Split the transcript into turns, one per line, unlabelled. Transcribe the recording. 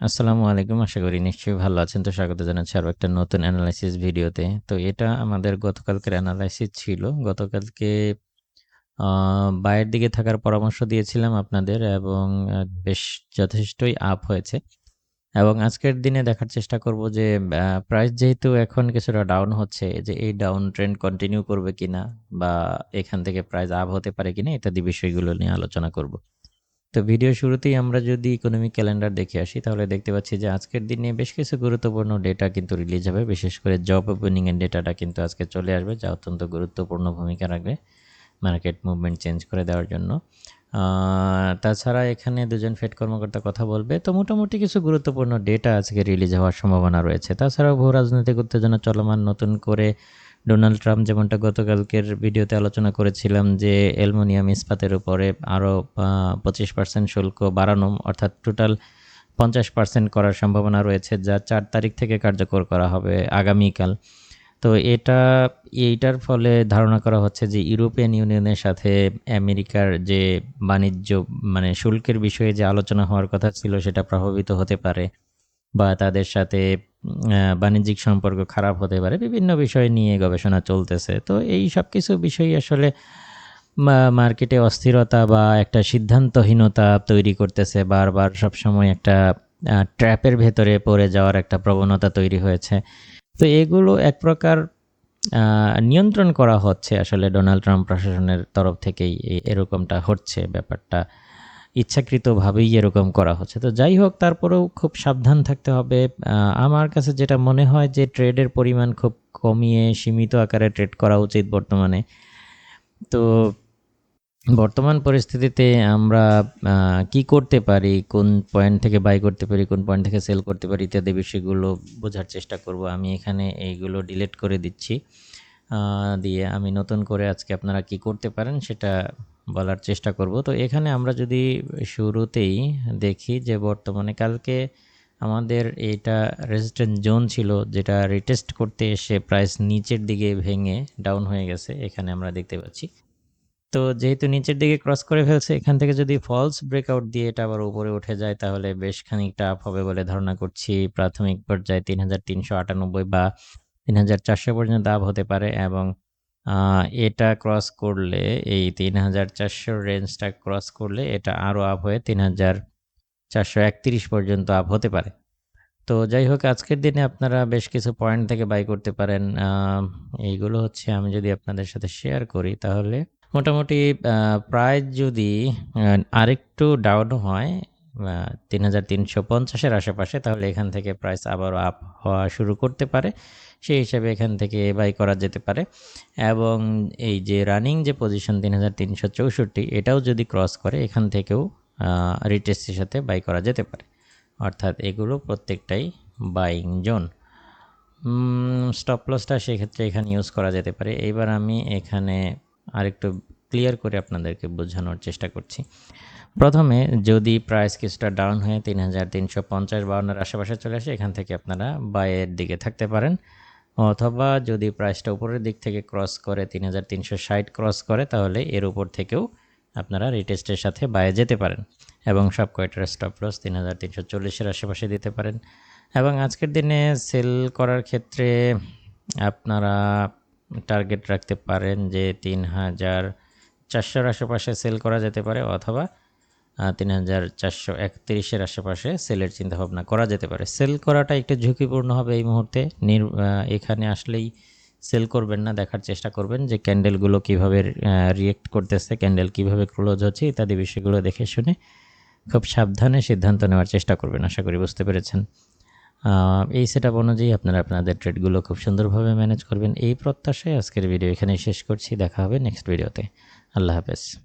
আসসালামু আলাইকুম। আশা করি নিশ্চয়ই ভালো আছেন। তো স্বাগত জানাচ্ছি আরও একটা নতুন অ্যানালাইসিস ভিডিওতে তো এটা আমাদের গতকালকের অ্যানালাইসিস ছিল। গতকালকে বায়ের দিকে থাকার পরামর্শ দিয়েছিলাম আপনাদের এবং বেশ যথেষ্টই আপ হয়েছে। এবং আজকের দিনে দেখার চেষ্টা করব যে প্রাইস যেহেতু এখন কিছুটা ডাউন হচ্ছে, যে এই ডাউন ট্রেন্ড কন্টিনিউ করবে কিনা বা এখান থেকে প্রাইস আপ হতে পারে কিনা ইত্যাদি বিষয়গুলো নিয়ে আলোচনা করব। তো ভিডিও শুরুতেই আমরা যদি ইকোনমিক ক্যালেন্ডার দেখে আসি, তাহলে দেখতে পাচ্ছি যে আজকের দিনে বেশ কিছু গুরুত্বপূর্ণ ডেটা কিন্তু রিলিজ হবে। বিশেষ করে জব ওপেনিং এর ডেটাটা কিন্তু আজকে চলে আসবে, যা অত্যন্ত গুরুত্বপূর্ণ ভূমিকা রাখবে মার্কেট মুভমেন্ট চেঞ্জ করে দেওয়ার জন্য। তাছাড়া এখানে দুজন ফেড কর্মকর্তা কথা বলবে। তো মোটামুটি কিছু গুরুত্বপূর্ণ ডেটা আজকে রিলিজ হওয়ার সম্ভাবনা রয়েছে। তাছাড়াও ভূ রাজনৈতিক উত্তেজনা চলমান নতুন করে ডোনাল্ড ট্রাম্প যেমনটা গতকালকের ভিডিওতে আলোচনা করেছিলাম যে অ্যালুমিনিয়াম ইস্পাতের উপরে আরও পঁচিশ পার্সেন্ট শুল্ক বাড়ানো, অর্থাৎ টোটাল পঞ্চাশ পার্সেন্ট করার সম্ভাবনা রয়েছে, যা চার তারিখ থেকে কার্যকর করা হবে আগামীকাল। তো এটা, এইটার ফলে ধারণা করা হচ্ছে যে ইউরোপিয়ান ইউনিয়নের সাথে আমেরিকার যে বাণিজ্য মানে শুল্কের বিষয়ে যে আলোচনা হওয়ার কথা ছিল, সেটা প্রভাবিত হতে পারে বা তাদের সাথে বাণিজ্যিক সম্পর্ক খারাপ হতে পারে, বিভিন্ন বিষয় নিয়ে গবেষণা চলতেছে। তো এই সব কিছু বিষয় আসলে মার্কেটে অস্থিরতা বা একটা সিদ্ধান্তহীনতা তৈরি করতেছে, বারবার সবসময় একটা ট্র্যাপের ভেতরে পড়ে যাওয়ার একটা প্রবণতা তৈরি হয়েছে। তো এগুলো এক প্রকার নিয়ন্ত্রণ করা হচ্ছে আসলে ডোনাল্ড ট্রাম্প প্রশাসনের তরফ থেকেই এরকমটা হচ্ছে ব্যাপারটা। ইচ্ছাকৃতভাবেই এরকম করা হচ্ছে। তো যাই হোক, তারপরেও খুব সাবধান থাকতে হবে। আমার কাছে যেটা মনে হয় যে ট্রেডের পরিমাণ খুব কমিয়ে সীমিত আকারে ট্রেড করা উচিত বর্তমানে। তো বর্তমান পরিস্থিতিতে আমরা কি করতে পারি, কোন পয়েন্ট থেকে বাই করতে পারি, কোন পয়েন্ট থেকে সেল করতে পারি ইত্যাদি বিষয়গুলো বোঝার চেষ্টা করব। আমি এখানে এইগুলো ডিলিট করে দিচ্ছি। দিয়ে আমি নতুন করে আজকে আপনারা কি করতে পারেন সেটা বলার চেষ্টা করব। তো এখানে আমরা যদি শুরুতেই দেখি যে বর্তমানে কালকে আমাদের এটা রেজিস্ট্যান্ট জোন ছিল যেটা রিটেস্ট করতে এসে প্রাইস নিচের দিকে ভেঙে ডাউন হয়ে গেছে, এখানে আমরা দেখতে পাচ্ছি। তো যেহেতু নিচের দিকে ক্রস করে ফেলছে, এখান থেকে যদি ফলস ব্রেকআউট দিয়ে এটা আবার উপরে উঠে যায়, তাহলে বেশ খানিকটা আপ হবে বলে ধারণা করছি। প্রাথমিক পর্যায়ে তিন হাজার তিনশো আটানব্বই বা তিন হাজার চারশো পর্যন্ত আপ হতে পারে এবং এটা ক্রস করলে, এই তিন হাজার চারশো রেঞ্জটা ক্রস করলে এটা আরও আপ হয়ে তিন হাজার চারশো একত্রিশ পর্যন্ত আপ হতে পারে। তো যাই হোক, আজকের দিনে আপনারা বেশ কিছু পয়েন্ট থেকে বাই করতে পারেন। এইগুলো হচ্ছে আমি যদি আপনাদের সাথে শেয়ার করি তাহলে মোটামুটি প্রাইস যদি আরেকটু ডাউন হয় তিন হাজার তিনশো পঞ্চাশের আশেপাশে, তাহলে এখান থেকে প্রাইস আবারও আপ হওয়া শুরু করতে পারে। সেই হিসাবে এখান থেকে বাই করা যেতে পারে। এবং এই যে রানিং যে পজিশন তিন হাজার তিনশো চৌষট্টি, এটাও যদি ক্রস করে, এখান থেকেও রিটেস্টের সাথে বাই করা যেতে পারে। অর্থাৎ এগুলো প্রত্যেকটাই বাইং জোন স্টপ লসটা সেক্ষেত্রে এখানে ইউজ করা যেতে পারে। এবার আমি এখানে আরেকটু ক্লিয়ার করে আপনাদেরকে বোঝানোর চেষ্টা করছি। প্রথমে, যদি প্রাইস কিছুটা ডাউন হয়ে তিন হাজার তিনশো পঞ্চাশ বাউন্নের আশেপাশে চলে আসে, এখান থেকে আপনারা বাইয়ের দিকে থাকতে পারেন। অথবা যদি প্রাইসটা উপরের দিক থেকে ক্রস করে, তিন হাজার তিনশো ষাট ক্রস করে, তাহলে এর উপর থেকেও আপনারা রিটেস্টের সাথে বাইরে যেতে পারেন। এবং সব কয়টার স্টপ লস তিন হাজার তিনশো চল্লিশের আশেপাশে দিতে পারেন। এবং আজকের দিনে সেল করার ক্ষেত্রে আপনারা টার্গেট রাখতে পারেন যে তিন হাজার চারশোর আশেপাশে সেল করা যেতে পারে অথবা তিন হাজার চারশো একত্রিশের আশেপাশে সেলের চিন্তাভাবনা করা যেতে পারে। সেল করাটা একটু ঝুঁকিপূর্ণ হবে এই মুহূর্তে। নির এখানে আসলেই সেল করবেন না, দেখার চেষ্টা করবেন যে ক্যান্ডেলগুলো কীভাবে রিয়েক্ট করতেছে ক্যান্ডেল কীভাবে ক্লোজ হচ্ছে ইত্যাদি বিষয়গুলো দেখে শুনে খুব সাবধানে সিদ্ধান্ত নেওয়ার চেষ্টা করবেন, আশা করি বুঝতে পেরেছেন। এই সেট আপ অনুযায়ী আপনারা আপনাদের ট্রেডগুলো খুব সুন্দরভাবে ম্যানেজ করবেন। এই প্রত্যাশায় আজকের ভিডিও এখানে শেষ করছি। দেখা হবে নেক্সট ভিডিওতে আল্লাহ হাফেজ।